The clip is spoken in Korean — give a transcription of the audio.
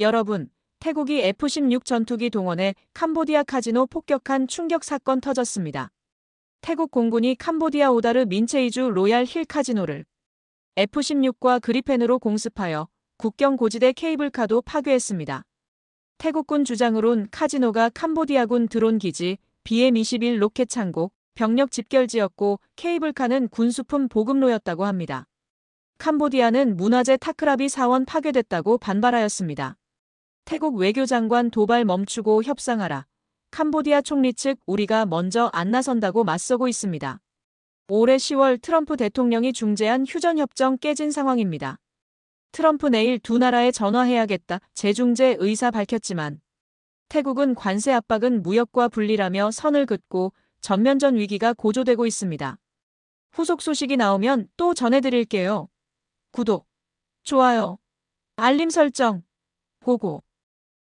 여러분, 태국이 F-16 전투기 동원해 캄보디아 카지노 폭격한 충격 사건 터졌습니다. 태국 공군이 캄보디아 오다르 민체이주 로얄 힐 카지노를 F-16과 그리펜으로 공습하여 국경 고지대 케이블카도 파괴했습니다. 태국군 주장으론 카지노가 캄보디아군 드론 기지, BM-21 로켓 창고, 병력 집결지였고 케이블카는 군수품 보급로였다고 합니다. 캄보디아는 문화재 타크라비 사원 파괴됐다고 반발하였습니다. 태국 외교장관 도발 멈추고 협상하라. 캄보디아 총리 측 우리가 먼저 안 나선다고 맞서고 있습니다. 올해 10월 트럼프 대통령이 중재한 휴전협정 깨진 상황입니다. 트럼프 내일 두 나라에 전화해야겠다 재중재 의사 밝혔지만 태국은 관세 압박은 무역과 분리라며 선을 긋고 전면전 위기가 고조되고 있습니다. 후속 소식이 나오면 또 전해드릴게요. 구독, 좋아요, 알림 설정, 보고